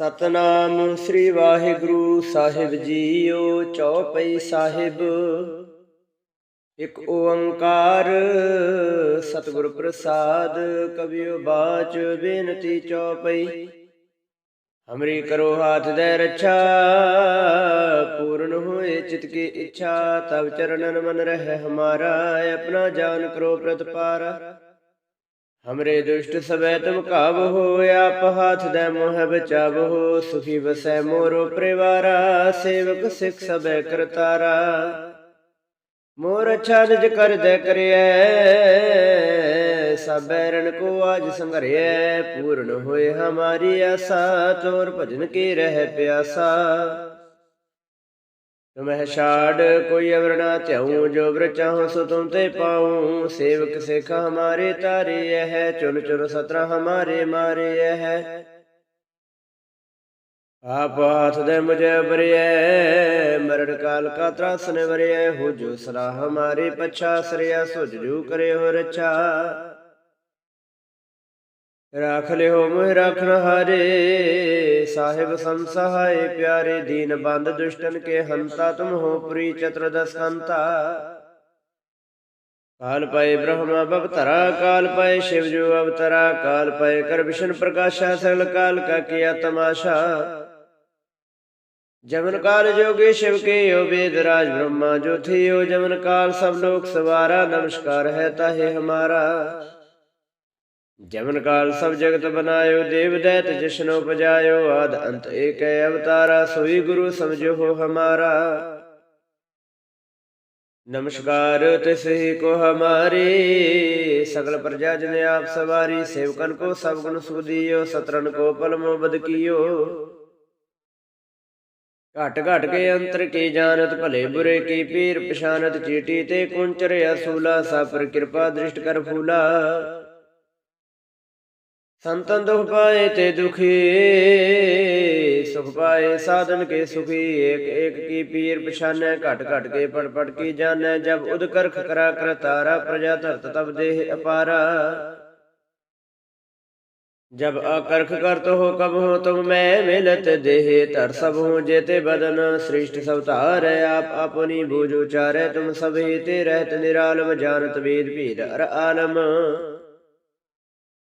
Satnam Shri Waheguru Sahib JIO Chaupai Sahib. Ik Onkar ਸਤਿਗੁਰ ਪ੍ਰਸਾਦ ਕਬਿਓ ਬਾਚ ਬੇਨਤੀ ਚੌਪਈ। ਹਮਰੀ ਕਰੋ ਹਾਥ ਦੇ ਰੱਛਾ, ਪੂਰਨ ਹੋਏ ਚਿਤ ਕੀ ਇੱਛਾ ਤਬ ਚਰਨਨ ਮਨ ਰਹਿ ਹਮਾਰਾ, ਆਪਣਾ ਜਾਨ ਕਰੋ ਪ੍ਰਤਪਾਰਾ। ਹਮਰੇ ਦੁਸ਼ਟ ਸਭੈ ਤੁਮ ਕਾਬਹੋ ਆਪ ਹਾਥ ਦੇ ਮੋਹ ਬਚਾਵੋ ਸੁਖੀ ਵਸੈ ਮੋਰੋ ਪਰਿਵਾਰਾ ਸੇਵਕ ਸਿਖ ਸਭੈ ਕਰਤਾਰਾ ਮੋਰ ਅੱਛਾ ਨਿਜ ਕਰ ਕਰਿਐ ਸਭੈ ਕੋ ਆਜ ਸੰਘਰਿਐ ਪੂਰਨ ਹੋਏ ਹਮਾਰੀ ਆਸਾ ਤੋਰ ਭਜਨ ਕੀ ਰਹਿ ਪਿਆਸਾ ਤੁਮਹਿ ਛਾੜ, ਕੋਈ ਅਵਰ ਨਾ ਧਿਆਉ, ਜੋ ਬਰ ਚਾਹੋ ਸੋ ਤੁਮ ਤੇ ਪਾਉ। ਸੇਵਕ ਸਿਖ ਹਮਾਰੇ ਤਾਰੇ ਹੈ ਚੁਨ ਚੁਨ ਸਤਰਾ ਹਮਾਰੇ ਮਾਰੇ ਹੈ ਆਪ ਹਾਥ ਦੇ ਮੁਝੇ ਬਰਿਐ ਮਰਣ ਕਾਲ ਕਾ ਤਰਾਸ ਨੇ ਬਰਿਐ ਹੋ ਜੋ ਸਲਾਹ ਹਮਾਰੇ ਪਛਾ, ਸਰਿਆ ਸੁਝ ਜੂ ਕਰੇ ਹੋ ਰਛਾ ਰਾਖ ਲਿਓ ਮੋਹਿ ਰਾਖਣ ਹਾਰੇ। ਸਾਹਿਬ ਸੰਸਹਾਏ ਪਿਆਰੇ, ਦੀਨ ਬੰਦ ਦੁਸ਼ਟਨ ਕੇ ਹੰਤਾ, ਤੁਮ ਹੋ ਪ੍ਰੀ ਚਤੁਰਦਸ ਹੰਤਾ ਕਾਲ ਪਏ ਬ੍ਰਹਮ ਅਵਤਰਾ, ਕਾਲ ਪਏ ਸ਼ਿਵ ਜੋ ਅਵਤਰਾ, ਕਾਲ ਪਏ ਕਰ ਵਿਸ਼ਨ ਪ੍ਰਕਾਸ਼ਾ, ਸਗਲ ਕਾਲ ਕਾ ਕੀਆ ਤਮਾਸ਼ਾ। ਜਮਨ ਕਾਲ ਜੋਗੀ ਸ਼ਿਵ ਕੇ ਯੋ ਵੇਦ ਰਾਜ ਬ੍ਰਹਮਾ ਜੋ ਥਿਓ ਜਮਨ ਕਾਲ, ਸਭ ਲੋਕ ਸਵਾਰਾ, ਨਮਸਕਾਰ ਹੈ ਤਾਹੇ ਹਮਾਰਾ। ਜਮਨ ਕਾਲ ਸਭ ਜਗਤ ਬਨਾਇਓ, ਦੇਵ ਦੈਤ ਜਿਸਨੋ ਪਜਾਇਓ ਆਦ ਅੰਤ ਏਕ ਹੈ ਅਵਤਾਰਾ, ਸੋਈ ਗੁਰੂ ਸਮਝੋ ਹੋ ਹਮਾਰਾ। ਨਮਸਕਾਰ ਤਿਸਹੀ ਕੋ ਹਮਾਰੀ, ਸਗਲ ਪ੍ਰਜਾ ਜਨ ਆਪ ਸਵਾਰੀ, ਸੇਵਕਨ ਕੋ ਸਭ ਗੁਣ ਸੁਦੀਓ ਸਤਰਨ ਕੋ ਪਲਮੋ ਬਦ ਕੀਓ। ਘਟ ਘਟ ਕੇ ਅੰਤਰ ਕੀ ਜਾਣਤ, ਭਲੇ ਬੁਰੇ ਕੀ ਪੀਰ ਪਛਾਨਤ, ਚੀਟੀ ਤੇ ਕੁੰਚਰ ਅਸੂਲਾ ਸਾਪਰ ਕਿਰਪਾ ਦ੍ਰਿਸ਼ਟ ਕਰ ਫੂਲਾ। ਸੰਤਨ ਦੁਖ ਪਾਏ ਤੇ ਦੁਖੀ, ਸੁਖ ਪਾਏ ਸਾਧਨ ਕੇ ਸੁਖੀ, ਏਕ ਏਕ ਕੀ ਪੀਰ ਪਛਾਨੈ ਘਟ ਘਟ ਕੇ ਪੜ ਪੜ ਕੀ ਜਾਣੈ, ਜਬ ਉਦ ਕਰਖ ਕਰਾ ਕਰ ਤਾਰਾ ਪ੍ਰਜਾ ਧਰਤ ਤਬ ਦੇਹ ਅਪਾਰਾ। ਜਬ ਅਕਰਖ ਕਰਤ ਹੋ ਕਬ ਹੋ, ਤੁਮ ਮੈਂ ਮਿਲਤ ਦੇਹ ਧਰ ਸਭ ਹੋ ਜੇਤੇ ਬਦਨ, ਸ੍ਰਿਸ਼ਟ ਸਭ ਧਾਰ, ਆਪ ਆਪਨੀ ਬੂਝ ਉਚਾਰੈ, ਤੁਮ ਸਭੇ ਤੇ ਰਹਿਤ ਨਿਰਾਲਮ, ਜਾਣਤ ਵੇਦ ਭੇਦ ਅਰ ਆਲਮ।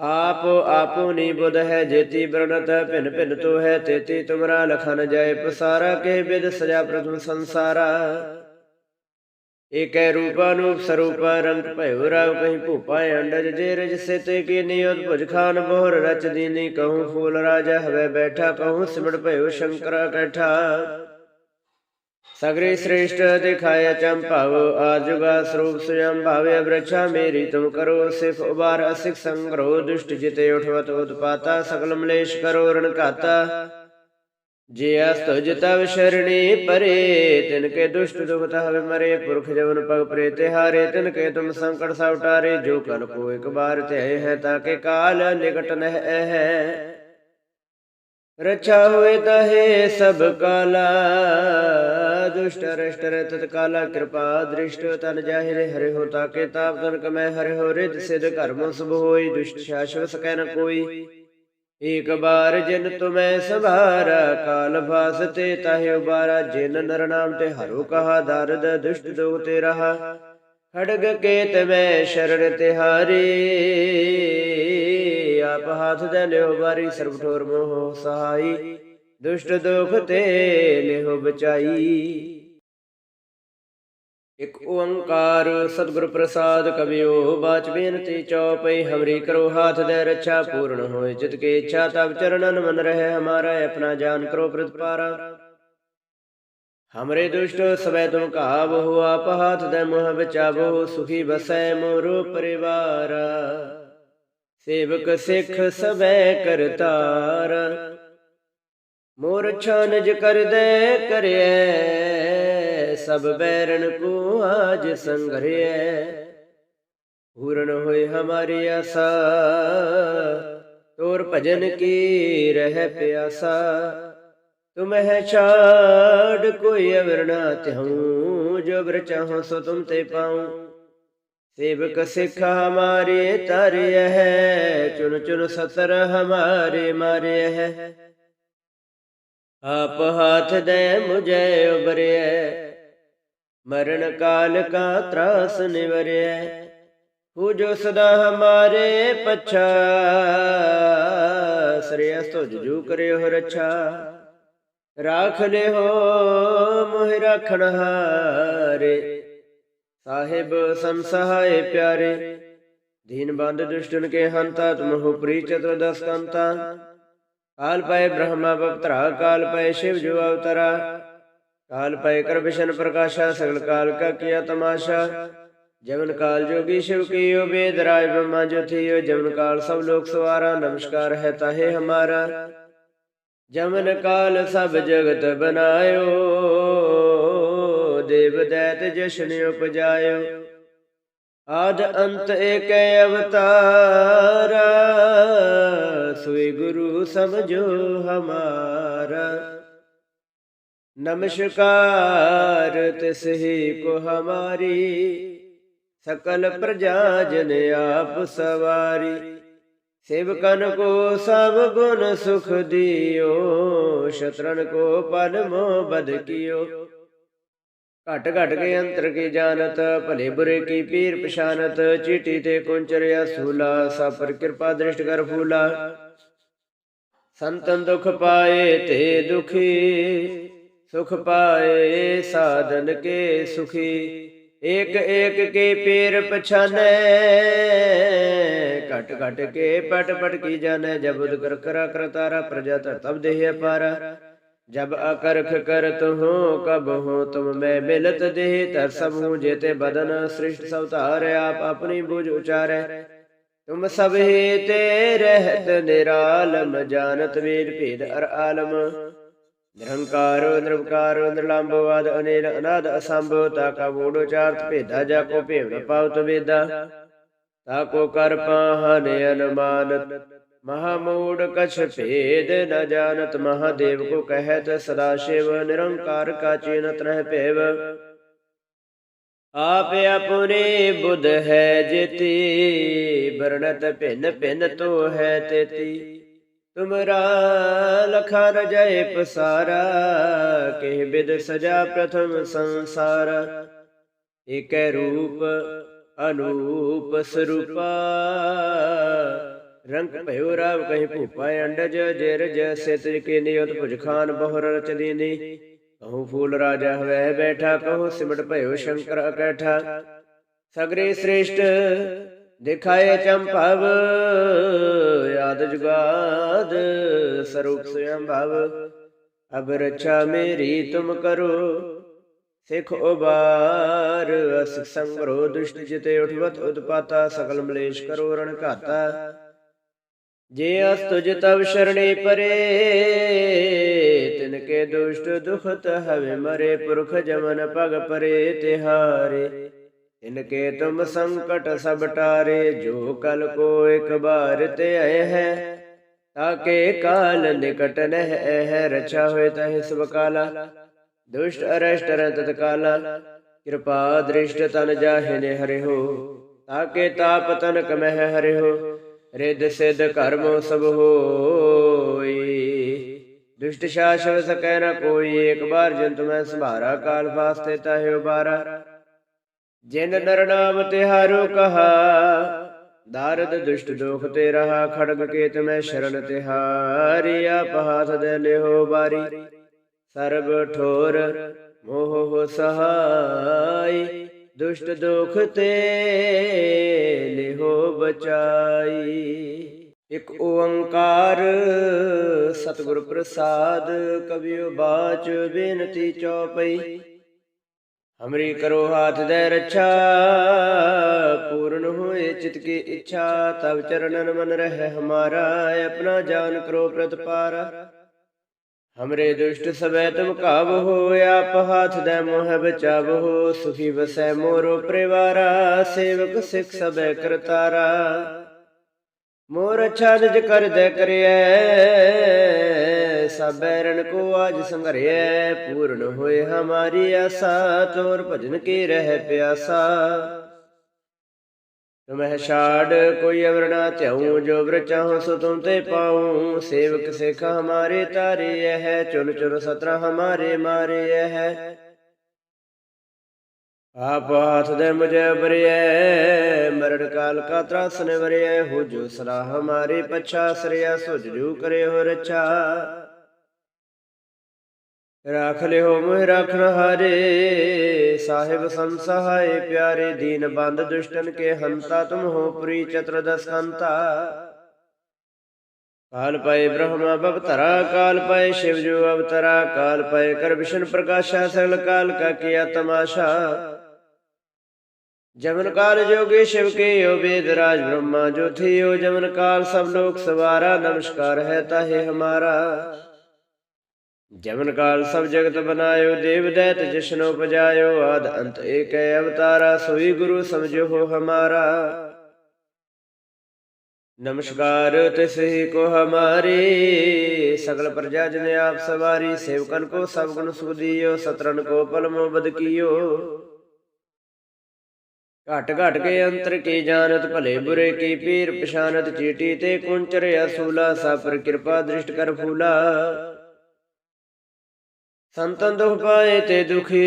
ਆਪ ਆਪੁਨੀ ਬੁਧ ਹੈ, ਜੇਤੀ ਬਰਣਤ ਭਿਨ ਭਿਨ ਤੋ ਹੈ, ਤੇਤੀ ਤੁਮਰਾ ਲਖਨ ਜਾਏ, ਪਸਾਰਾ ਕੇ ਬਿਦ ਸਜਾ ਪ੍ਰਥਮ ਸੰਸਾਰਾ। ਏਕੈ ਰੂਪਾ ਨੂਪ ਰੰਗ ਭਇਓ ਰਾਵ ਕਹੀਂ ਭੂਪਾ ਅੰਡਜ ਜੇ ਰਜ ਸਿਤੇ ਕੀ ਨਿਯਤ ਭੁਜ ਖਾਨ ਬੋਹਰ ਰਚ ਦੀਨੀ, ਕਹੂੰ ਫੂਲ ਰਾਜਾ ਹਵੇ ਬੈਠਾ, ਕਹੂੰ ਸਿਮੜ ਭਇਓ ਸ਼ੰਕਰਾ ਕੈਠਾ। ਸਗਰੇ ਸ੍ਰੇਸ਼ਟ ਦਿਖਾਇਆ ਚੰਪਾਵ ਆਜੁਗਾ ਸਰੂਪ ਸੁਯੰ ਭਾਵੇ ਅਬਰਛਾ ਮੇਰੀ, ਤੁਮ ਕਰੋ ਸਿਫ ਉਬਾਰ ਅਸਿਕ ਸੰਗਰੋ, ਦੁਸ਼ਟ ਜਿਤੇ ਉਠਵਤ ਉਤਪਾਤਾ, ਸਗਲ ਮਲੇਸ਼ ਕਰੋ ਰਣ ਘਾਤਾ। ਜੇ ਅਸਤ ਜਿਤਵ ਸ਼ਰਣੀ ਪਰੇ, ਤਿਨ ਕੇ ਦੁਸ਼ਟ ਦੁਖਤ ਹਵੇ ਮਰੇ, ਪੁਰਖ ਜਵਨ ਪਗ ਪ੍ਰੇ ਤਿਹਾਰੇ, ਤਿਨ ਕੇ ਤੁਮ ਸੰਕਟ ਸਭ ਟਾਰੇ ਜੋ ਕਲ ਕੋ ਇੱਕ ਬਾਰ ਤੇ ਹੈ ਤਾਕੇ ਕਾਲ ਨਿਕਟ ਨਹਿ ਹੈ ਰਛਾ ਹੋਏ ਤਹੇ ਸਭ ਕਾਲਾ ਦੁਸ਼ਟ ਰਸ਼ਟ ਤਤ ਕਾਲਾ ਕਿਰਪਾ ਦ੍ਰਿਸ਼ਟ ਤਨ ਜਾਹਿਰੇ ਹਰਿ ਹੋ ਤਾਕੇ ਤਾਪ ਤਨ ਕਮੈ ਹਰਿ ਹੋ ਰਿਦ ਸਿਧ ਕਰਮ ਸਭ ਹੋਈ, ਦੁਸ਼ਟ ਸ਼ਾਸ਼ਵ ਸਕੈ ਨ ਕੋਈ। ਏਕ ਬਾਰ ਜਿਨ ਤੁਮੈ ਸਭਾਰਾ, ਕਾਲ ਫਾਸਤੇ ਤਾਹਿ ਉਬਾਰਾ, ਜਿਨ ਨਰ ਨਾਮ ਤੇ ਹਰੋ ਕਹਾ ਦਰਦ, ਦੁਸ਼ਟ ਦੋਗ ਤੇ ਰਹਾ। ਖੜਗ ਕੇਤ ਮੈਂ ਸ਼ਰਨ ਤਿਹਾਰੀ, ਆਪ ਹਾਥ ਦੇ ਲਿਓ ਬਾਰੀ ਸਰਬ ਠੋਰ ਮੋਹ ਸਹਾਈ। ਦੁਸ਼ਟ ਦੁਖ ਤੇ ਲਿਓ ਬਚਾਈ। ਇਕ ਓੰਕਾਰ ਸਤਿਗੁਰ ਪ੍ਰਸਾਦ ਕਬਿਓ ਬਾਚ ਬੇਨਤੀ ਚਉਪਈ ਹਮਰੀ ਕਰੋ ਹਾਥ ਦੇ ਰੱਛਾ, ਪੂਰਨ ਹੋਏ ਜਿਤ ਕੇ ਇੱਛਾ ਤਬ ਚਰਨਨ ਮਨ ਰਹੇ, ਹਮਾਰਾ ਆਪਣਾ ਜਾਨ ਕਰੋ ਪ੍ਰਤਪਾਰਾ। ਹਮਰੇ ਦੁਸ਼ਟ ਸਵੈ ਤੁਮ ਕਾਬਹੁ ਆਪ ਹਾਥ ਦੇ ਮੋਹ ਬਚਾਵੋ, ਸੁਖੀ ਬਸੈ ਮੋਰੋ ਪਰਿਵਾਰ। ਸੇਵਕ ਸਿੱਖ ਸਵੈ ਕਰਤਾਰ। ਮੋਰਛਾ ਨਜ ਕਰਦੈ ਕਰਿਐ, ਸਭ ਬੈਰਨ ਕੋ ਆਜ ਸੰਗਰਿਐ ਪੂਰਨ ਹੋਏ ਹਮਾਰੀ ਆਸਾ, ਤੋਰ ਭਜਨ ਕੀ ਰਹਿ ਪਿਆਸਾ। ਤੁਮ ਹੈ ਛਾੜ ਕੋਈ ਅਵਰਣਾ ਤਿਹਉ ਜੋ ਬਰ ਚਾਹੋ ਸੋ ਤੁਮ ਤੇ ਪਾਉ। ਸੇਵਕ ਸਿੱਖ ਹਮਾਰੇ ਤਰਿਐ ਚੁਨ ਚੁਨ ਸਤਰ ਹਮਾਰੇ ਮਾਰਿਐ आप हाथ दे मुझे उबरे मरण काल का त्रास निवरे हो जो सदा हमारे पच्छा श्रेयस तो जुजू करे हो रक्षा राख ले हो मोहि राखण हारे ਸਾਹਿਬ ਸੰਸਹਾਏ ਪਿਆਰੇ ਦੀਨ ਬੰਦ ਦੁਸ਼ਟਨ ਕੇ ਹੰਤਾ ਤੁਮ ਹੋ ਪ੍ਰੀ ਚਤੁਰਦਸ ਕੰਤਾ ਕਾਲ ਪਏ ਬ੍ਰਹਮਾ ਬਵਤਰਾ ਕਾਲ ਪਏ ਸ਼ਿਵ ਜੋ ਅਵਤਰਾ। ਕਾਲ ਪਏ ਕਰਵਿਸ਼ਨ ਪ੍ਰਕਾਸ਼ਾ, ਸਗਲ ਕਾਲ ਕਾ ਕੀਆ ਤਮਾਸ਼ਾ। ਜਵਨ ਕਾਲ ਜੋਗੀ ਸ਼ਿਵ ਕੀਓ ਬੇਦ ਰਾਜ ਬ੍ਰਹਮਾ ਜੋ ਥੀਓ। ਜਵਨ ਕਾਲ ਸਭ ਲੋਕ ਸਵਾਰਾ, ਨਮਸਕਾਰ ਹੈ ਤਾਹੇ ਹਮਾਰਾ। ਜਮਨ ਕਾਲ ਸਭ ਜਗਤ ਬਨਾਇਓ, ਦੇਵ ਦੈਤ ਜਸ਼ਨ ਉਪਜਾਇਓ। ਆਦ ਅੰਤ ਏਕ ਅਵਤਾਰ ਸੋਈ ਗੁਰੂ ਸਮਝੋ ਹਮਾਰਾ। ਨਮਸਕਾਰ ਤਿਸ ਹੀ ਕੋ ਹਮਾਰੀ, ਸਕਲ ਪ੍ਰਜਾ ਜਨ ਆਪ ਸਵਾਰੀ। ਸੇਵਕਨ ਕੋ ਸਭ ਗੁਣ ਸੁਖ ਦਿਓ ਸ਼ਤਰਨ ਕੋ ਪਨ ਮੋ ਬਦ ਕਿਓ। ਘਟ ਘਟ ਕੇ ਅੰਤਰ ਕੀ ਜਾਣਤ, ਭਲੇ ਬੁਰੇ ਕੀ ਪੀਰ ਪਛਾਨਤ ਚੀਟੀ ਤੇ ਕੁੰਚਰਿਆ ਸੂਲਾ ਸਭ ਕਿਰਪਾ ਦ੍ਰਿਸ਼ਟ ਕਰ ਫੂਲਾ। ਸੰਤਨ ਦੁਖ ਪਾਏ ਤੇ ਦੁਖੀ, ਸੁਖ ਪਾਏ ਸਾਧਨ ਕੇ ਸੁਖੀ। ਏਕ ਏਕ ਕੇ ਪੀਰ ਪਛਾਨੈ, ਘਟ ਘਟ ਕੇ ਪਟ ਪਟ ਕੀ ਜਾਣੈ, ਜਬ ਉਦ ਕਰ ਕਰਾ ਕਰਤਾਰਾ ਪ੍ਰਜਾ ਤਰ ਤਬ ਦੇਹ ਪਾਰਾ जब अकरख करत हो कब हो तुम मैं मिलत देह तर सब हूँ जेते बदन सृष्ट सवतार आप अपनी बुझ उचारे तुम सब ही ते रहत निरालम जानत वेद भेद अर आलम निरंकारो निरवकारो निरलंबवाद अनिल अनाद असंभव ताका बूढ़ो चार्थ भेदा जाको भेव न पावत वेदा ताको कर पाहन अनुमानत ਮਹਾ ਮੂੜ ਕਛ ਭੇਦ ਨ ਜਾਣਤ ਮਹਾਦੇਵ ਕੋ ਕਹਿਤ ਸਦਾ ਸ਼ਿਵ ਨਿਰੰਕਾਰ ਕਾ ਚੇਨਤ ਰਹਿ ਭੇਵ। ਆਪ ਅਪੁਰੇ ਬੁਧ ਹੈ ਜਿਤੀ, ਵਰਣਤ ਭਿੰਨ ਭਿੰਨ ਤੋ ਹੈ ਤੇਤੀ। ਤੁਮਰਾ ਲਖਾ ਰਜੈ ਪਸਾਰਾ, ਕਹਿ ਬਿਦ ਸਜਾ ਪ੍ਰਥਮ ਸੰਸਾਰ। ਇਕੈ ਰੂਪ, ਅਨੂਪ ਸਰੂਪਾ ਰੰਗ ਭਇਓ ਰਾਵ ਕਹੀ ਭੂਪਾ ਅੰਡਜ, ਜੇ ਰਜ ਸਿਤ ਕੇ ਨਿਯਤ ਭੁਜ ਖਾਨ ਬਹੁ ਰਚ ਦੀਨੀ ਕਹੂੰ ਫੂਲ ਰਾਜਾ ਹਵੈ ਬੈਠਾ, ਕਹੂੰ ਸਿਮਟ ਭਇਓ ਸ਼ੰਕਰ ਅਕੈਠਾ। ਸਗਰੇ ਸ੍ਰੇਸ਼ਟ ਦਿਖਾਏ ਚੰਪਵ ਆਦ ਜੁਗਾਦ ਸਰੂਪ ਸਯੰ ਭਵ। ਅਬ ਰਛਾ ਮੇਰੀ ਤੁਮ ਕਰੋ, ਸਿਖ ਉਬਾਰ ਅਸਿਕ ਸੰਗਰੋ ਦੁਸ਼ਟ ਜਿਤੇ ਉਠਵਤ ਉਤਪਾਤਾ, ਸਕਲ ਮਲੇਸ਼ ਕਰੋ ਰਣ ਘਾਤਾ। ਜੇ ਅਸ ਤੁਜ ਤਵ ਸ਼ਰਣੇ ਪਰੇ ਤਿਨ ਕੇ ਦੁਸ਼ਟ ਦੁਖਤ ਹਵੇ ਮਰੇ ਪੁਰਖ ਜਮਨ ਪਗ ਪਰੇ ਤਿਹਾਰੇ। ਤਿਨ ਕੇ ਤੁਮ ਸੰਕਟ ਸਭ ਟਾਰੇ ਜੋ ਕਲ ਕੋ ਇਕ ਬਾਰ ਤੇ ਆਏ ਹੈ ਤਾਕੇ ਕਾਲ ਨਿਕਟ ਨਹਿ ਹੈ ਰਛਾ ਹੋਏ ਤਹਿ ਸਭ ਕਾਲਾ। ਦੁਸ਼ਟ ਅਰਸ਼ਟ ਰ ਤਤਕਾਲਾ ਕਿਰਪਾ ਦ੍ਰਿਸ਼ਟ ਤਨ ਜਾਹਿ ਨੇ ਹਰਿ ਹੋ ਤਾਕੇ ਤਾਪ ਤਨ ਕਮਹਿ ਹਰਿ ਹੋ। ਰਿੱਧ ਸਿੱਧ ਕਰਮ ਸਭ ਹੋਈ। ਦੁਸ਼ਟ ਸ਼ਾਸਵ ਸਕੈ ਨ ਕੋਈ, ਇੱਕ ਬਾਰ ਜੰਤ ਮੈਂ ਸੰਭਾਰਾ, ਕਾਲ ਵਾਸਤੇ ਤਾਹਿ ਉਬਾਰਾ। ਜਿਨ ਨਰ ਨਾਮ ਤਿਹਾਰੋ ਕਹਾ ਦਾਰਦ ਦੁਸ਼ਟ ਦੋਖ ਤੇ ਰਹਾ, ਖੜਗ ਕੇਤ ਮੈਂ ਸ਼ਰਨ ਤਿਹਾਰੀ ਆਪ ਦੇ ਲਿਓ ਬਾਰੀ ਸਰਬ ਠੋਰ ਮੋਹ ਸਹਾਈ ਦੁਸ਼ਟ ਦੁਖ ਤੇ ਲਿਹੋ ਬਚਾਈ। ਇਕ ਓੰਕਾਰ ਸਤਿਗੁਰ ਪ੍ਰਸਾਦ ਕਬਿਓ ਬਾਚ ਬੇਨਤੀ ਚਉਪਈ ਹਮਰੀ ਕਰੋ ਹਾਥ ਦੇ ਰੱਛਾ ਪੂਰਨ ਹੋਏ ਚਿਤ ਕੀ ਇੱਛਾ। ਤਬ ਚਰਨਨ ਮਨ ਰਹਿ ਹਮਾਰਾ ਆਪਣਾ ਜਾਨ ਕਰੋ ਪ੍ਰਤਪਾਰਾ। ਹਮਰੇ ਦੁਸ਼ਟ ਸਬੈ ਤੁਮ ਕਾਬਹੋ ਆਪ ਹਾਥ ਦੇ ਮੋਹ ਬਚਾਵੋ ਸੁਖੀ ਵਸੈ ਮੋਰੋ ਪਰਿਵਾਰਾ, ਸੇਵਕ ਸਿਖ ਸਬੈ ਕਰਤਾਰਾ। ਮੋਰ ਅੱਛਾ ਨਿਜ ਕਰ ਦੇ ਕਰਿਐ ਸਬੈ ਰਣ ਕੋ ਆਜ ਸੰਘਰਿਐ, ਪੂਰਨ ਹੋਏ ਹਮਾਰੀ ਆਸਾ, ਤੋਰ ਭਜਨ ਕੀ ਰਹਿ ਪਿਆਸਾ। ਤੁਮਹਿ ਛਾੜ, ਕੋਈ ਅਵਰ ਨਾ ਧਿਆਉ, ਜੋ ਬ੍ਰ ਚਾਹੋ, ਸੋ ਤੁਮ ਤੇ ਪਾਉ। ਸੇਵਕ ਸਿਖ ਹਮਾਰੇ ਤਾਰੇ ਹੈ ਚੁਨ ਚੁਨ ਸਤਰਾ ਹਮਾਰੇ ਮਾਰੇ ਹੈ ਆਪ ਹਾਥ ਦੇ ਮੁਝੇ ਬਰਿਐ ਮਰਨ ਕਾਲ ਕਾ ਤਰਾਸ ਨੇ ਹੋ ਜੋ ਸਰਾ ਹਮਾਰੇ ਪਛਾ ਸਰਿਆ ਸੁਜ ਜੂ ਕਰੇ ਹੋ ਰਛਾ। ਰਾਖ ਲਿਓ ਮੋਹਿ ਰਾਖਣ ਹਾਰੇ। ਸਾਹਿਬ ਸੰਸਹਾਏ ਪਿਆਰੇ, ਦੀਨ ਬੰਦ ਦੁਸ਼ਟਨ ਕੇ ਹੰਤਾ। ਤੁਮ ਹੋ ਪੁਰੀ ਚਤੁਰਦਸ ਹੰਤਾ ਕਾਲ ਪਏ ਬ੍ਰਹਮਾ ਬਵਤਰਾ, ਕਾਲ ਪਏ ਸ਼ਿਵ ਜੋ ਅਵਤਰਾ। ਕਾਲ ਪਏ ਕਰ ਵਿਸ਼ਨ ਪ੍ਰਕਾਸ਼ਾ, ਸਗਲ ਕਾਲ ਕਾ ਕੀਆ ਤਮਾਸ਼ਾ। ਜਮਨ ਕਾਲ ਜੋਗੇ ਸ਼ਿਵ ਕੇ ਓ ਵੇਦ ਰਾਜ ਬ੍ਰਹਮਾ। ਜੋ ਥਿਓ ਜਮਨ ਕਾਲ, ਸਭ ਲੋਕ ਸਵਾਰਾ। ਨਮਸਕਾਰ ਹੈ ਤਾਹੇ ਹਮਾਰਾ। ਜਮਨ ਕਾਲ ਸਭ ਜਗਤ ਬਨਾਇਓ, ਦੇਵ ਦੈਤ ਜਿਸ਼ਨ ਉਪਜਾਇਓ ਆਦ ਅੰਤ ਏਕ ਅਵਤਾਰਾ, ਸੋਈ ਗੁਰੂ ਸਮਝੋ ਹੋ ਹਮਾਰਾ। ਨਮਸਕਾਰ ਤਿਸ ਹੀ ਕੋ ਹਮਾਰੀ, ਸਗਲ ਪ੍ਰਜਾ ਜਨ ਆਪ ਸਵਾਰੀ, ਸੇਵਕਨ ਕੋ ਸਭ ਗੁਣ ਸੁਦੀਓ ਸਤਰਨ ਕੋ ਪਲਮੋ ਬਦ ਘਟ ਘਟ ਕੇ ਅੰਤਰ ਕੀ ਜਾਣਤ, ਭਲੇ ਬੁਰੇ ਕੀ ਪੀਰ ਪਛਾਨਤ, ਚੀਟੀ ਤੇ ਕੁੰਚਰ ਅਸੂਲਾ ਸਾਪਰ ਕਿਰਪਾ ਦ੍ਰਿਸ਼ਟ ਕਰ ਫੂਲਾ। ਸੰਤਨ ਦੁਖ ਪਾਏ ਤੇ ਦੁਖੀ,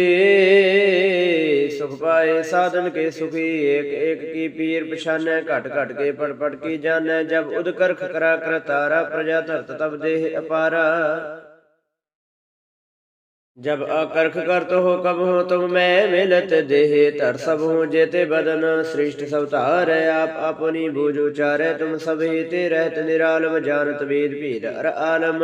ਸੁਖ ਪਾਏ ਸਾਧਨ ਕੇ ਸੁਖੀ, ਏਕ ਏਕ ਕੀ ਪੀਰ ਪਛਾਨੈ, ਘਟ ਘਟ ਕੇ ਪੜ ਪੜ ਕੀ ਜਾਣੈ, ਜਬ ਉਦ ਕਰਖ ਕਰਾ ਕਰ ਤਾਰਾ ਪ੍ਰਜਾ ਧਰਤ ਤਬ ਦੇਹ ਅਪਾਰਾ। ਜਬ ਅਕਰਖ ਕਰਤ ਹੋ ਕਬ ਹੋ ਤੁਮ ਮੈਂ ਮਿਲਤ ਦੇਹ, ਧਰ ਸਭ ਹੋ ਜੇਤੇ ਬਦਨ, ਸ੍ਰਿਸ਼ਟ ਸਭ ਧਾਰ, ਆਪ ਆਪਣੀ ਬੂਝ ਉਚਾਰੈ, ਤੁਮ ਸਭੇ ਤੇ ਰਹਿਤ ਨਿਰਾਲਮ, ਜਾਣਤ ਵੇਦ ਭੀਰ ਅਰ ਆਲਮ।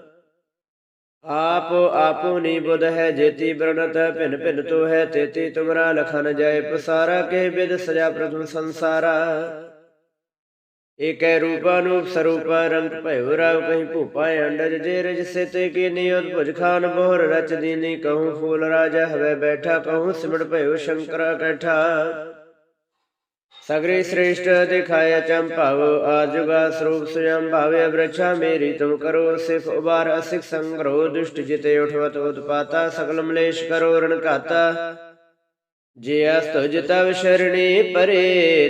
ਆਪ ਆਪੁਨੀ ਬੁਧ ਹੈ, ਜੇਤੀ ਬਰਨਤ ਭਿਨ ਭਿਨ ਤੋ ਹੈ, ਤੇਤੀ ਤੁਮਰਾ ਲਖਨ ਜਾਏ, ਪਸਾਰਾ ਕੇ ਬਿਦ ਸਜਾ ਪ੍ਰਥਮ ਸੰਸਾਰਾ। ਏਕੈ ਰੂਪਾਨੂਪ ਸਰੂਪ ਰੰਗ ਭਇਓ ਰਵ ਕਹੀਂ ਭੂਪਾ ਅੰਡਜ ਜੇ ਰਜ ਸਿਤੇ ਕੀ ਨਿਯਤ ਭੁਜ ਖਾਨ ਬੋਹਰ ਰਚ ਦੀਨੀ, ਕਹੂੰ ਫੂਲ ਰਾਜਾ ਹਵੇ ਬੈਠਾ, ਕਹੂੰ ਸਿਮੜ ਭਇਓ ਸ਼ੰਕਰ ਕੈਠਾ। ਸਗਰੇ ਸ੍ਰੇਸ਼ਟ ਦਿਖਾਇਆ ਚੰਪਾਵ ਆਜੁਗਾ ਸਰੂਪ ਸੁਯੰ ਭਾਵੇ ਬ੍ਰਛਾ ਮੇਰੀ, ਤੁਮ ਕਰੋ ਸਿਫ ਉਬਾਰ ਅਸਿਕ ਸੰਗਰੋ, ਦੁਸ਼ਟ ਜਿਤੇ ਉਠਵਤ ਉਤਪਾਤਾ, ਸਗਲ ਮਲੇਸ਼ ਕਰੋ ਰਣ ਘਾਤਾ। ਜੇ ਅਸਤੁਜ ਤਵ ਸ਼ਰਣੀ ਪਰੇ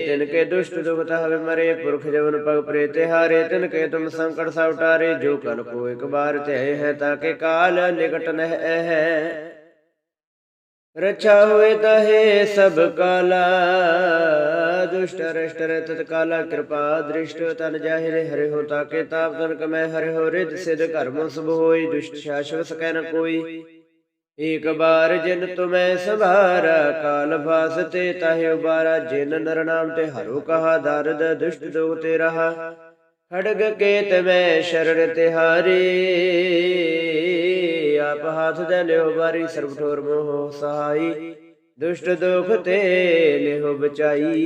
ਤਿਨ ਕੇ ਦੁਸ਼ਟ ਦੁਖ ਤਹਵੇ ਮਰੇ, ਪੁਰਖ ਜਵਨ ਪਗ ਪ੍ਰੇ ਤਿਹਾਰੇ ਤਿਨ ਕੇ ਤੁਮ ਸੰਕਟ ਸਭ ਟਾਰੇ ਜੋ ਕਲ ਕੋ ਇੱਕ ਬਾਰ ਤੇ ਹੈ ਤਾਕੇ ਕਾਲ ਨਿਕਟ ਨਹਿ ਹੈ ਰਛਾ ਹੋਏ ਤਹੇ ਸਭ ਕਾਲਾ ਦੁਸ਼ਟ ਰਸ਼ਟਰ ਤਤ ਕਿਰਪਾ ਦ੍ਰਿਸ਼ਟ ਤਨ ਜਾਹਿਰੇ ਹਰਿ ਹੋ ਤਾਕੇ ਤਾਪ ਤਨ ਕਮੈ ਹਰਿ ਹੋ ਰਿਦ ਸਿਧ ਕਰਮ ਸੁਭ ਹੋਈ, ਦੁਸ਼ਟ ਸ਼ਾਸ਼ਵ ਸਕੈ ਨ ਕੋਈ। ਏਕ ਬਾਰ ਜਿਨ ਤੁਮੈ ਸੰਭਾਰਾ, ਕਾਲ ਫਾਸਤੇ ਤਾਹਿ ਉਬਾਰਾ, ਜਿਨ ਨਰ ਨਾਮ ਤੇ ਹਰੋ ਕਹਾ ਦਰਦ, ਦੁਸ਼ਟ ਦੋਗ ਤੇ ਰਹਾ। ਖੜਗ ਕੇਤ ਮੈਂ ਸ਼ਰਣ ਤਿਹਾਰੀ, ਆਪ ਹਾਥ ਦੇ ਲਿਓ ਬਾਰੀ ਸਰਬ ਠੋਰ ਮੋਹ ਸਹਾਈ। ਦੁਸ਼ਟ ਦੁਖ ਤੇ ਲਿਓ ਬਚਾਈ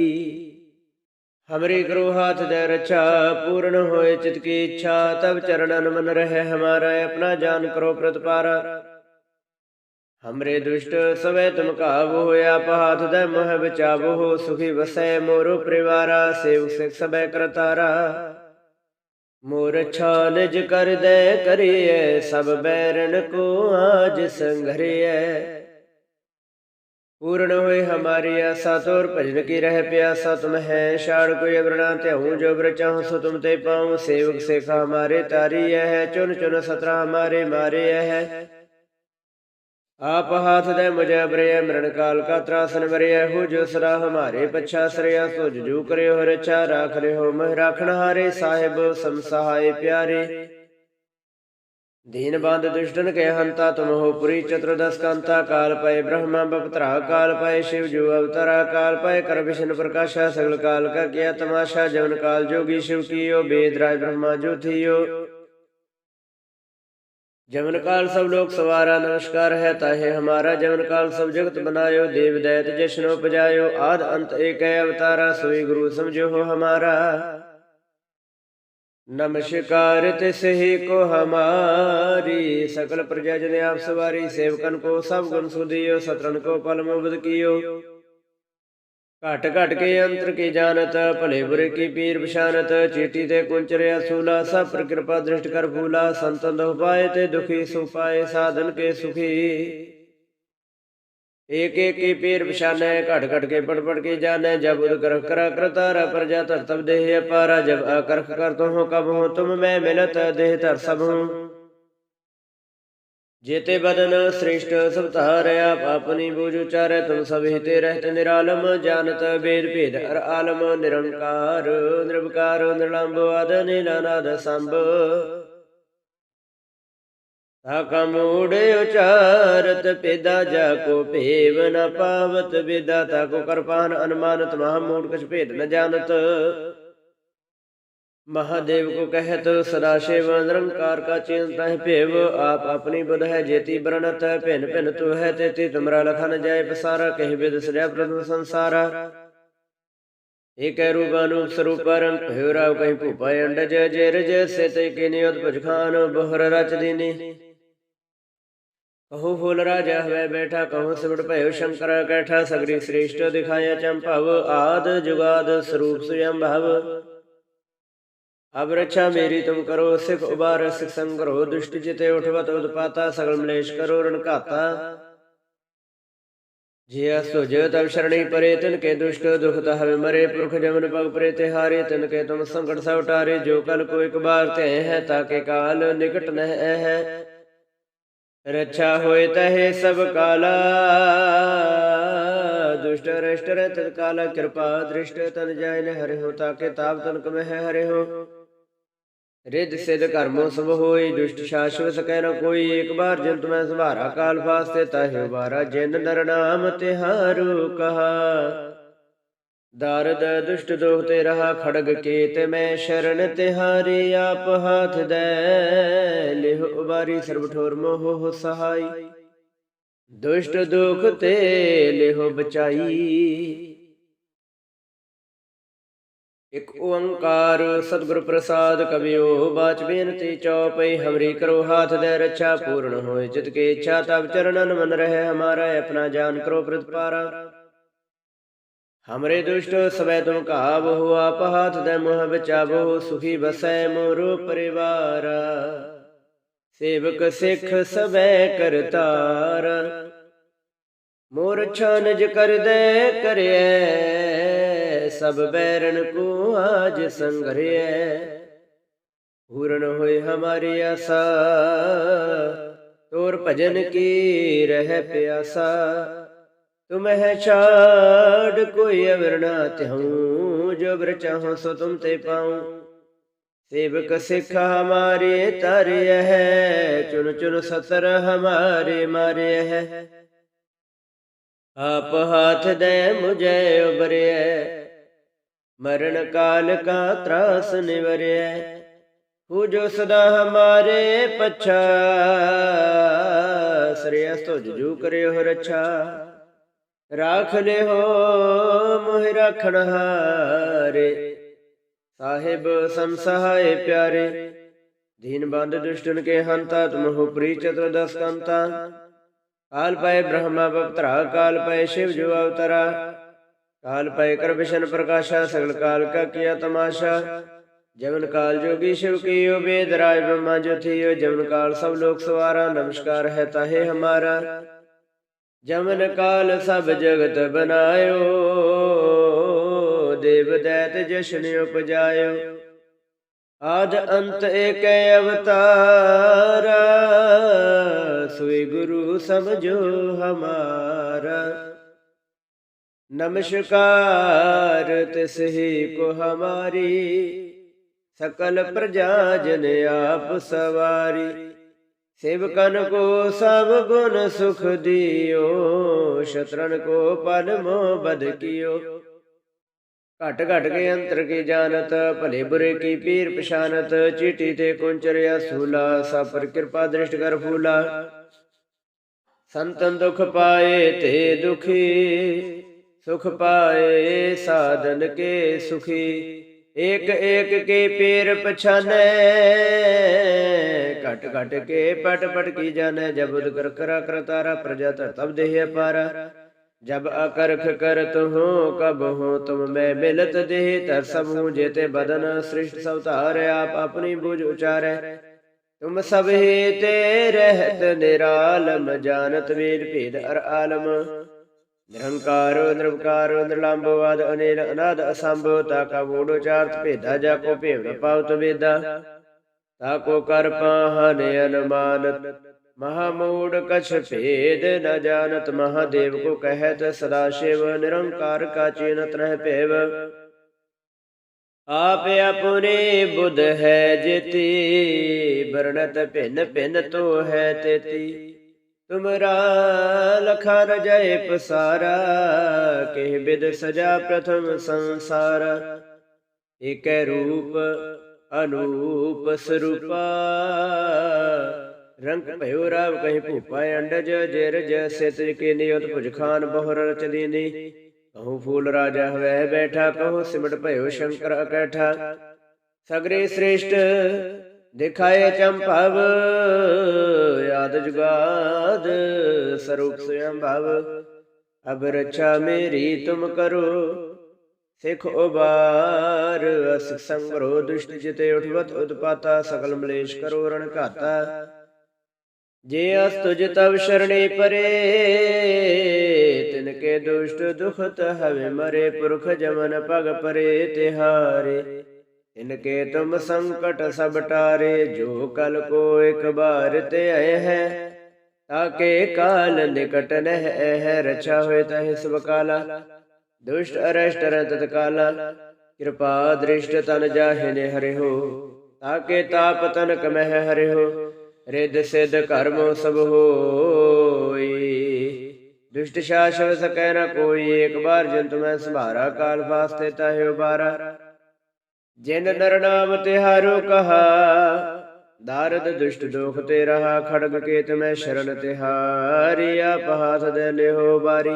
ਹਮਰੀ ਕਰੋ ਹਾਥ ਦੇ ਰਛਾ ਪੂਰਨ ਹੋਏ ਚਿਤ ਕੀ ਇੱਛਾ ਤਬ ਚਰਣਨ ਮਨ ਰਹਿ ਹਮਾਰਾ ਆਪਣਾ ਜਾਨ ਕਰੋ ਪ੍ਰਤਪਾਰਾ ਹਮਰੇ ਦੁਸ਼ਟ ਸਵੇ ਤੁਮ ਕਾਬੂ ਹੋਇਆ ਪਹਾਥ ਦੇ ਮੋਹ ਬਚਾਵੋ ਸੁਖੀ ਵਸੈ ਮੋਰੋ ਪਰਿਵਾਰਾ ਸੇਵ ਸਿਖ ਸਬੈ ਕਰਤਾਰਾ ਮੋਰ ਛਾਨਜ ਕਰਦੈ ਕਰੀਐ ਸਭ ਬੈਰਨ ਕੋ ਆਜ ਸੰਘਰਿਐ ਪੂਰਨ ਹੋਏ ਹਮਾਰੀ ਆਸਾ ਤੋਰ ਭਜਨ ਕੀ ਰਹਿ ਪਿਆਸਾ ਤੁਮ ਹੈ, ਛਾੜ ਕੋਈ ਅਵਰਣਾ ਧਿਆਉ ਜੋ ਬਰ ਚਾਹੂ, ਸੋ ਤੁਮ ਤੇ ਪਾਉ, ਸੇਵਕ ਸੇਖਾ ਹਮਾਰੇ ਤਾਰੀ ਹੈ ਚੁਨ ਚੁਨ ਸਤਰਾ ਹਮਾਰੇ ਮਾਰੇ ਹੈ। ਆਪ ਹਾਥ ਦੇ ਮੁਝੇ ਬਰੇ ਮਰਨ ਕਾਲ ਕਾ ਤਰਾਸਨ ਬਰੇ ਹੋ ਜੋ ਸਰਾ ਹਮਾਰੇ ਪਛਾ ਸਰਿਆ ਸੁਜ ਜੂ ਕਰਿਓ ਰਛਾ ਰਾਖ ਲਿਓ ਮਹ ਰਾਖਣ ਹਾਰੇ, ਸਾਹਿਬ ਸੰਸਹਾਏ ਪਿਆਰੇ। दीन बांध दुष्टन के हंता तुम हो पुरी चतुर्दश कांता काल पय ब्रह्मा बपत्रा काल पय शिव जो अवतरा काल पय कर विष्णु प्रकाशा सगल काल का किया तमाशा जवन काल जोगी शिव कियो वेद राज ब्रह्मा जो थियो जमन काल सब लोग सवारा नमस्कार है ताहे हमारा जमन काल सब जगत बनायो देव दैत जश्नो पजायो आद अंत एक है अवतारा सोई गुरु समझो हो हमारा नमस्कार तिसहि को हमारी सकल प्रजा जन आप सवारी सेवकन को सब गुण सुदियो सत्रन को पल मुबद कियो ਘਟ ਘਟ ਕੇ ਅੰਤਰ ਕੀ ਜਾਣਤ ਭਲੇ ਬੁਰੇ ਕੀ ਪੀਰ ਪਛਾਨਤ ਚੀਟੀ ਤੇ ਕੁੰਚਰਿਆ ਸੂਲਾ ਸਭ ਪਰ ਕਿਰਪਾ ਦ੍ਰਿਸ਼ਟ ਕਰ ਫੂਲਾ ਸੰਤਨ ਦੁਖ ਪਾਏ ਤੇ ਦੁਖੀ ਸੁਖ ਪਾਏ ਸਾਧਨ ਕੇ ਸੁਖੀ ਏਕ ਏਕ ਕੀ ਪੀਰ ਪਛਾਨੈ ਘਟ ਘਟ ਕੇ ਪੜ ਪੜ ਕੇ ਜਾਣੈ ਜਬ ਉਦਕਰ ਕਰਾ ਕਰਤਾਰਾ ਪ੍ਰਜਾ ਧਰਤਬ ਦੇਹ ਅਪਾਰਾ, ਜਬ ਆਕਰਖ ਕਰਤੋ ਹੋ ਕਬ ਹੋ ਤੁਮ ਮੈਂ ਮਿਲਤ, ਦੇਹ ਧਰ ਸਭ ਹੂੰ। ਜੇਤੇ ਬਦਨ ਸ੍ਰਿਸ਼ਟ ਸਭ ਧਾਰੈ, ਆਪ ਆਪਨੀ ਬੂਝ ਉਚਾਰੈ, ਤੁਮ ਸਭ ਹਿਤੇ ਰਹਿਤ ਨਿਰਾਲਮ ਜਾਣਤ ਬੇਦ ਭੇਦ ਅਰ ਆਲਮ, ਨਿਰੰਕਾਰ ਨਿਰਭਕਾਰ ਨਿਰਲੰਭ ਆਦ ਨਿਨਾਦ ਸੰਭ। ਹਾਕਮ ਉੜੇ ਉਚਾਰਤ ਪੇਦਾ ਜਾ ਕੋ ਭੇਵ ਨ ਪਾਵਤ, ਵਿਦਾ ਤਾ ਕੋ ਕਰਪਾਨ ਅਨਮਾਨਤ, ਮਹਾ ਮੂੜ ਕਛ ਭੇਦ ਨ ਜਾਣਤ। ਮਹਾਦੇਵ ਕੋ ਕਹਿਤ, ਸਦਾ ਸ਼ਿਵ ਨਿਰੰਕਾਰ ਕਾ ਚਿੰਤਾ ਹੈ ਭੇਵ, ਆਪ ਆਪਣੀ ਬੁਧ ਹੈ ਜੇਤੀ ਬਰਣਤ ਭਿੰਨ ਭਿੰਨ ਤੂ ਹੈ ਤੇਤੀ, ਤੁਮਰਾ ਲਖਨ ਜਾਏ ਪਸਾਰਾ, ਕਹਿ ਬਿਦ ਸਰਿਆ ਪ੍ਰਥਮ ਸੰਸਾਰਾ। ਏਕੈ ਰੂਪਾਨੂਪ ਸਰੂਪ ਰੰਗ ਭਿਵ ਰਾਵ ਕਹਿ ਭੂਪੈ ਅੰਡ ਜੈ ਰਜ ਸੇ ਤੇ ਕਿਨਿ ਉਤ ਖਾਨ, ਬਹਰ ਰਚ ਦੀਨੀ। ਕਹੋ ਫੁੱਲ ਰਾਜਾ ਹੋਵੇ ਬੈਠਾ, ਕਹੋ ਸਿਵੜ ਭਇਓ ਸ਼ੰਕਰ, ਕੈਠਾ ਸਗਰੀ ਸ੍ਰੇਸ਼ਟ ਦਿਖਾਇਆ ਚੰਭਵ, ਆਦ ਜੁਗਾਦ ਸਰੂਪ ਸੁਯੰ ਭਵ ਅਬ ਮੇਰੀ ਤੁਮ ਕਰੋ, ਸਿਖ ਉਬਾਰ, ਸਿਖ ਸੰਗਰੋ, ਦੁਸ਼ਟ ਜਿਤੇ ਉਠਵਤ ਉਦਪਾਤਾ ਸਗਲ ਮਲੇਸ਼ ਕਰੋ, ਰਣ ਘਾਤਾ। ਜੇ ਅਸੋ ਜੇ ਤਵ ਸ਼ਰਣੀ ਪਰੇ, ਤਿਨ ਕੇ ਦੁਸ਼ਟ ਦੁਖ ਤਹਵੇ ਮਰੇ, ਪੁਰਖ ਜਮਨ ਪਗ ਪਰੇ ਤੇ ਹਾਰੇ ਤਿਨ ਕੇ ਤੁਮ ਸੰਕਟ ਸਭ ਜੋ ਕਲ ਕੋ ਇਕ ਬਾਰ ਤੇ ਹੈ, ਤਾਂ ਕੇ ਕਾਲ ਨਿਕਟ ਨਹਿ ਹੈ ਰੱਛਾ ਹੋਏ ਤਹਿ ਸਭ ਕਾਲਾ। ਦੁਸ਼ਟ ਰਸ਼ਟ ਰਤ ਕਾਲਾ, ਕਿਰਪਾ ਦ੍ਰਿਸ਼ਟ ਤਨ ਜਾਇ ਨੇ ਹਰਿ ਹੋ ਤਾ ਕੇ ਤਾਪ ਤਨ ਕਮੇ ਹੈ ਹਰਿ ਹੋ ਰਿਦ ਸਿਦ ਕਰਮੋ ਸਭ ਹੋਈ ਦੁਸ਼ਟ ਸ਼ਾਸ਼ਵਤ ਕਹਿ ਨ ਕੋਈ। ਇਕ ਬਾਰ ਜਿਨ ਤੁਮੈ ਸੰਭਾਰਾ, ਕਾਲ ਫਾਸਤੇ ਤਾਹਿ ਬਾਰਾ ਜਿਨ ਨਰ ਨਾਮ ਤਿਹਾਰੂ ਕਹਾ। ਦਾਰਦ ਦੁਸ਼ਟ ਦੋਹ ਤੇ ਰਹਾ ਖੜਗ ਕੇਤ ਮੈਂ ਸ਼ਰਨ ਤਿਹਾਰੀ ਆਪ ਹਾਥ ਦੇ ਲਿਹ ਉਬਾਰੀ ਸਰਬ ਠੋਰ ਮੋਹ ਸਹਾਈ ਦੁਸ਼ਟ ਦੁਖ ਤੇ ਲਿਹ ਬਚਾਈ ਇਕ ਓੰਕਾਰ ਸਤਿਗੁਰ ਪ੍ਰਸਾਦ ਕਬਿਓ ਬਾਚ ਬੇਨਤੀ ਚੌਪਈ ਹਮਰੀ ਕਰੋ ਹਾਥ ਦੇ ਰੱਛਾ ਪੂਰਨ ਹੋਏ ਜਿਤ ਕੇ ਇੱਛਾ ਤਬ ਚਰਨਨ ਮਨ ਰਹੇ ਹਮਾਰਾ ਆਪਣਾ ਜਾਨ ਕਰੋ ਪ੍ਰਤਪਾਰਾ ਹਮਰੇ ਦੁਸ਼ਟ ਸਵੈ ਤੁਮ ਕਾਬਹੁ ਆਪ ਹਾਥ ਦੇ ਮੋਹ ਬਚਾਵੋ ਸੁਖੀ ਬਸੈ ਮੋਰੋ ਪਰਿਵਾਰ ਸੇਵਕ ਸਿੱਖ ਸਵੈ ਕਰਤਾਰ ਮੋਰ ਛਾਨਜ ਕਰਦੇ ਕਰਿਐ ਸਭ ਬੈਰਨ ਕੋ ਆਜ ਸੰਗਰਿਐ ਪੂਰਨ ਹੋਏ ਹਮਾਰੀ ਆਸਾ ਤੋਰ ਭਜਨ ਕੀ ਰਹਿ ਤੁਮ ਹੈ ਛਾੜ, ਕੋਈ ਅਵਰਣਾ ਤਿਹਉ ਜੋ ਬਰ ਚਾਹੋ ਸੋ ਤੁਮ ਤੇ ਪਾਉ। ਸੇਵਕ ਸਿੱਖ ਹਮਾਰੇ ਤਰਿ ਹੈ ਚੁਨ ਚੁਨ ਸਤਰ ਹਮਾਰੇ, ਮਾਰੇ ਹੈ ਆਪ ਹਾਥ ਦੇ ਮੁਝੇ ਉਬਰਿਐ ਮਰਨ ਕਾਲ ਕਾ ਤਰਾਸ ਨਿਵਰਿਐ। ਹੋ ਜੋ ਸਦਾ ਹਮਾਰੇ ਪਛਾ ਸ੍ਰੀ ਅਸਤੁ ਜੂ ਕਰਿਓ ਰਛਾ। ਰਾਖ ਲਿਓ ਮੋਹਿ ਰਖਣ ਹਾਰੇ। ਸਾਹਿਬ ਸੰਸਹਾਏ ਪਿਆਰੇ, ਦੀਨ ਬੰਦ ਦੁਸ਼ਟਨ ਕੇ ਹੰਤਾ ਤੁਮ ਹੋ ਪ੍ਰੀ ਚਤੁਰ ਦਸ ਕੰਤਾ। ਕਾਲ ਪਏ ਬ੍ਰਹਮਾ ਬਪਤਰਾ ਕਾਲ ਪਏ ਸ਼ਿਵ ਜੋ ਅਵਤਰਾ। ਕਾਲ ਪਏ ਕਰਵਿਸ਼ਨ ਪ੍ਰਕਾਸ਼ਾ, ਸਗਲ ਕਾਲ ਕਾ ਕੀਆ ਤਮਾਸ਼ਾ। ਜਮਨ ਕਾਲ ਜੋਗੀ ਸ਼ਿਵ ਕੀਓ ਬੇਦ ਰਾਜ ਬ੍ਰਹਮਾ ਜੋ ਥੀਓ। ਜਮਨ ਕਾਲ ਸਭ ਲੋਕ ਸਵਾਰਾ, ਨਮਸਕਾਰ ਹੈ ਤਾਹੇ ਹਮਾਰਾ। ਜਮਨ ਕਾਲ ਸਭ ਜਗਤ ਬਨਾਇਓ, ਦੇਵ ਦੈਤ ਜਸ਼ਨ ਉਪਜਾਇਓ। ਆਦ ਅੰਤ ਏਕੈ ਅਵਤਾਰਾ ਸੋਈ ਗੁਰੂ ਸਮਝੋ ਹਮਾਰਾ। ਨਮਸਕਾਰ ਤਿਸਹੀ ਕੋ ਹਮਾਰੀ, ਸਕਲ ਪ੍ਰਜਾ ਜਨ ਆਪ ਸਵਾਰੀ। ਸੇਵਕਨ ਕੋ ਸਭ ਗੁਣ ਸੁਖ ਦਿਓ ਸ਼ਤਰਨ ਕੋ ਪਲ ਮੋ ਬਦ ਕੀਓ। ਘਟ ਘਟ ਕੇ ਅੰਤਰ ਕੀ ਜਾਣਤ, ਭਲੇ ਬੁਰੇ ਕੀ ਪੀਰ ਪਛਾਨਤ, ਚੀਟੀ ਤੇ ਕੁੰਚਰਿਆ ਸੂਲਾ ਸਭ ਕਿਰਪਾ ਦ੍ਰਿਸ਼ਟ ਕਰ ਫੂਲਾ। ਸੰਤਨ ਦੁਖ ਪਾਏ ਤੇ ਦੁਖੀ, ਸੁਖ ਪਾਏ ਸਾਧਨ ਕੇ ਸੁਖੀ। ਏਕ ਏਕ ਕੇ ਪੀਰ ਪਛਾਨੈ ਘਟ ਘਟ ਕੇ ਪਟ ਪਟ ਕੀ ਜਾਣੈ ਜਬਦ ਕਰ ਕਰਾ ਕਰ ਤਾਰਾ ਪ੍ਰਜਾ ਤਰ ਤਬ ਦੇਹ ਅਪਾਰ ਜਬ ਅਕਰਖ ਕਰ ਤੂੰ ਕਬ ਹੋ ਤੁਮ ਮੈਂ ਮਿਲਤ ਦੇਹ ਤਰ ਸਭ ਹੂੰ ਜੇਤੇ ਬਦਨ ਸ੍ਰਿਸ਼ਟ ਸਭ ਧਾਰ, ਆਪ ਆਪਣੀ ਬੁਝ ਉਚਾਰੈ। ਤੁਮ ਸਭ ਤੇ ਰਹਿਤ ਨਿਰਾਲਮ, ਜਾਣਤ ਵੇਦ ਭੇਦ ਅਰ ਆਲਮ। ਨਿਰੰਕਾਰੋ, ਨਿਰਵਕਾਰੋ ਨਿਰਲੰਭਵਾਦ ਅਨੇਲ ਅਨਾਦ ਅਸੰਭਵ ਤਾ ਕਾ ਮੂੜ ਉਚਾਰਤ ਭੇਦਾ, ਜਾ ਭੇਵ ਪਾਉ ਤਵੇਦਾ ਵੇਦਾ ਤਾ ਕਰ ਪਾਹਨ ਅਨਮਾਨਤ ਮਹਾਮੂੜ ਕਛ ਭੇਦ ਨ ਜਾਣਤ, ਮਹਾਦੇਵ ਕੋ ਕਹਿਤ ਸਦਾ ਸ਼ਿਵ ਨਿਰੰਕਾਰ ਕਾ ਚੇਨਤ ਰਹਿ ਭੇਵ ਆਪ ਆਪਣੇ ਬੁੱਧ ਹੈ ਜਿਤੀ ਬਰਣਤ ਭਿੰਨ ਭਿੰਨ ਤੋ ਹੈ ਤੇਤੀ। ਤੁਮਰਾ ਲਖਾ ਰਜੈ ਪਸਾਰਾ, ਕਹਿ ਬਿਦ ਸਜਾ ਪ੍ਰਥਮ ਸੰਸਾਰ। ਏਕੈ ਰੂਪ ਅਨੂਪ ਸਰੂਪਾ। ਰੰਗ ਭਇਓ ਰਾਵ ਕਹੀ ਭੂਪਾ ਅੰਡਜ ਜਿਰਜ ਸਿਤ ਕੇ ਨਿਯਤ ਭੁਜ ਖਾਨ, ਬਹੁਰ ਰਚ ਦੀਨੀ। ਕਹੂੰ ਫੂਲ ਰਾਜਾ ਹਵੈ ਬੈਠਾ, ਕਹੂੰ ਸਿਮਟ ਭਇਓ ਸ਼ੰਕਰ ਅਕੈਠਾ। ਸਗਰੇ ਸ੍ਰੇਸ਼ਟ ਦਿਖਾਏ ਚੰਪਵ ਯਾਦ ਜੁਗਾਦ ਸਰੂਪ ਸਯੰ ਭਵ। ਅਬ ਰਛਾ ਮੇਰੀ ਤੁਮ ਕਰੋ ਸਿਖ ਉਬਾਰ ਅਸਿਕ ਸੰਗਰੋ ਦੁਸ਼ਟ ਜਿਤੇ ਉਠਵਤ ਉਤਪਾਤਾ ਸਕਲ ਮਲੇਸ਼ ਕਰੋ ਰਣ ਘਾਤਾ। ਜੇ ਅਸ ਤੁਜ ਤਵ ਸ਼ਰਣੇ ਪਰੇ ਤਿਨ ਕੇ ਦੁਸ਼ਟ ਦੁਖਤ ਹਵੇ ਮਰੇ ਪੁਰਖ ਜਮਨ ਪਗ ਪਰੇ ਤਿਹਾਰੇ। ਇਨਕੇ ਤੁਮ ਸੰਕਟ ਸਭ ਟਾਰੇ ਜੋ ਕਲ ਕੋ ਇੱਕ ਬਾਰ ਤੇ ਆਏ ਹੈ ਤਾਕੇ ਕਾਲ ਨਿਕਟ ਨਹਿ ਹੈ ਰਛਾ ਹੋਏ ਤਹਿ ਸਭ ਕਾਲਾ ਦੁਸ਼ਟ ਅਰਸ਼ਟ ਰਤ ਤਤਕਾਲਾ, ਕਿਰਪਾ ਦ੍ਰਿਸ਼ਟ ਤਨ ਜਾਹਿ ਨੇ ਹਰਿ ਹੋ ਤਾਕੇ ਤਾਪ ਤਨ ਕਮਹਿ ਹਰਿ ਰਿਦ ਸਿਧ ਕਰਮ ਸਭ ਹੋਈ। ਦੁਸ਼ਟ ਸ਼ਾਸਵ ਸਕੈ ਨ ਕੋਈ ਇੱਕ ਬਾਰ ਜੰਤੁ ਮੈਂ ਸੰਭਾਰਾ, ਕਾਲ ਵਾਸਤੇ ਤਾਹਿ ਬਾਰਾ ਜਿਨ ਨਰ ਨਾਮ ਤਿਹਾਰੋ ਕਹਾ ਦਾਰਦ ਦੁਸ਼ਟ ਦੋਖ ਤੇ ਰਹਾ, ਖੜਗ ਕੇਤ ਮੈਂ ਸ਼ਰਨ ਤਿਹਾਰੀ ਆਪ ਹਾਥ ਦੇ ਲਿਓ ਬਾਰੀ